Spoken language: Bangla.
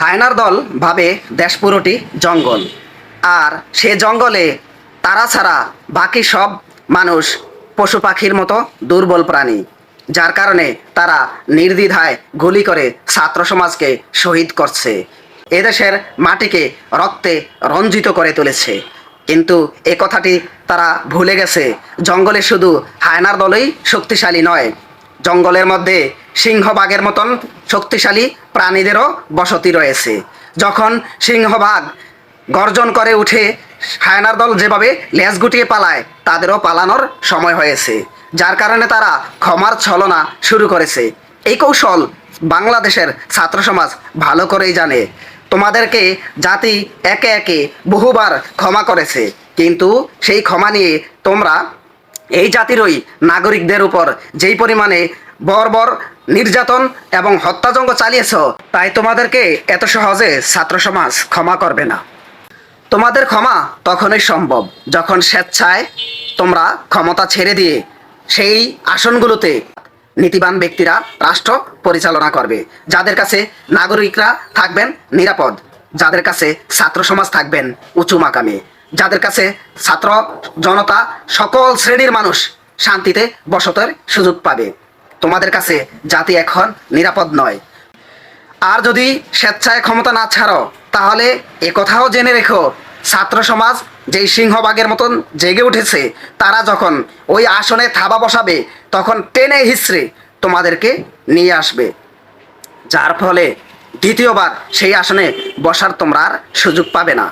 হায়নার দল ভাবে দেশ পুরোটি জঙ্গল। আর সে জঙ্গলে তারা ছাড়া বাকি সব মানুষ পশু পাখির মতো দুর্বল প্রাণী, যার কারণে তারা নির্দ্বিধায় গুলি করে ছাত্র সমাজকে শহীদ করছে। এদেশের মাটিকে রক্তে রঞ্জিত করে তুলেছে। কিন্তু এ কথাটি তারা ভুলে গেছে, জঙ্গলে শুধু হায়নার দলই শক্তিশালী নয়, জঙ্গলের মধ্যে সিংহবাগের মতন শক্তিশালী প্রাণীদেরও বসতি রয়েছে। যখন সিংহবাগ গর্জন করে উঠে, হায়নার দল যেভাবে লেজ গুটিয়ে পালায়, তাদেরও পালানোর সময় হয়েছে। যার কারণে তারা ক্ষমার ছলনা শুরু করেছে। এই কৌশল বাংলাদেশের ছাত্র সমাজ ভালো করেই জানে। তোমাদেরকে জাতি একে একে বহুবার ক্ষমা করেছে, কিন্তু সেই ক্ষমা নিয়ে তোমরা এই জাতিরই নাগরিকদের উপর যেই পরিমাণে বর্বর নির্যাতন এবং হত্যাযজ্ঞ চালিয়েছ, তাই তোমাদেরকে এত সহজে ছাত্র সমাজ ক্ষমা করবে না। তোমাদের ক্ষমা তখনই সম্ভব যখন স্বেচ্ছায় তোমরা ক্ষমতা ছেড়ে দিয়ে সেই আসনগুলোতে নীতিবান ব্যক্তিরা রাষ্ট্র পরিচালনা করবে। যাদের কাছে নাগরিকরা থাকবেন নিরাপদ, যাদের কাছে ছাত্র সমাজ থাকবেন উঁচু মাকামে, যাদের কাছে ছাত্র জনতা সকল শ্রেণির মানুষ শান্তিতে বসতের সুযোগ পাবে। তোমাদের কাছে জাতি এখন নিরাপদ নয়। আর যদি স্বেচ্ছায় ক্ষমতা না ছাড়ো, তাহলে এ কথাও জেনে রেখো, ছাত্র সমাজ যেই সিংহবাগের মতন জেগে উঠেছে, তারা যখন ওই আসনে থাবা বসাবে, তখন টেনে হিসড়ে তোমাদেরকে নিয়ে আসবে। যার ফলে দ্বিতীয়বার সেই আসনে বসার তোমরা আর সুযোগ পাবে না।